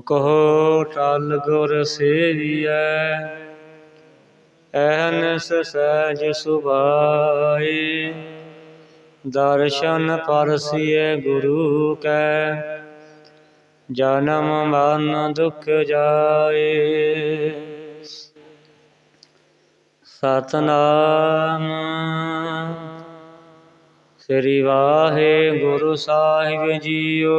ਕਹੋ ਟਲ ਗੁਰ ਸੇਵੀਐ, ਐਹਨਸ ਸਹਿਜ ਸੁਭਾਈ। ਦਰਸ਼ਨ ਪਰਸੀਏ ਗੁਰੂ ਕੈ, ਜਨਮ ਮਰਨ ਦੁਖ ਜਾਏ। ਸਤਨਾਮ। ਸ੍ਰੀ ਵਾਹਿਗੁਰੂ ਸਾਹਿਬ ਜੀਓ।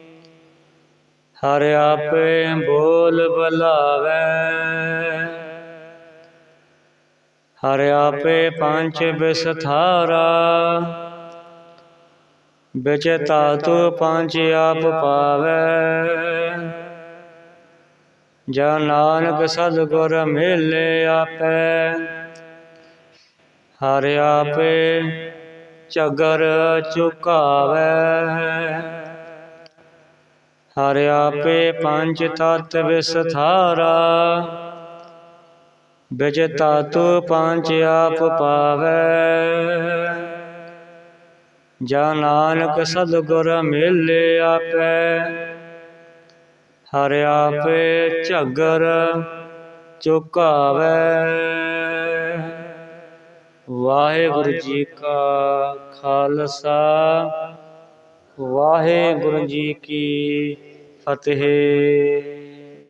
ਹਰ ਆਪੇ ਬੋਲ ਬਲਾਵੇ। ਹਰ ਆਪੇ ਪੰਜ ਬਿਸਥਾਰਾ। ਵਿਚ ਤਾਤੂ ਪੰਜ ਆਪ ਪਾਵੇ। ਜਾਂ ਨਾਨਕ ਸਤਿਗੁਰ ਮਿਲੇ ਆਪੇ। ਹਰ ਆਪੇ ਝਗਰ ਚੁਕਾਵੇ। ਹਰ ਆਪੇ ਪੰਜ ਤਤ ਵਿਸਥਾਰਾ। ਵਿਚ ਤਾਤੂ ਪੰਜ ਆਪ ਪਾਵੈ। ਜਾਂ ਨਾਨਕ ਸਤਿਗੁਰ ਮਿਲੇ ਆਪੈ। ਹਰ ਆਪੇ ਝਗਰ ਚੁਕਾਵੇ ਵਾਹਿਗੁਰੂ ਜੀ ਕਾ ਖਾਲਸਾ। ਵਾਹਿਗੁਰੂ ਜੀ ਕੀ ਫਤਿਹ।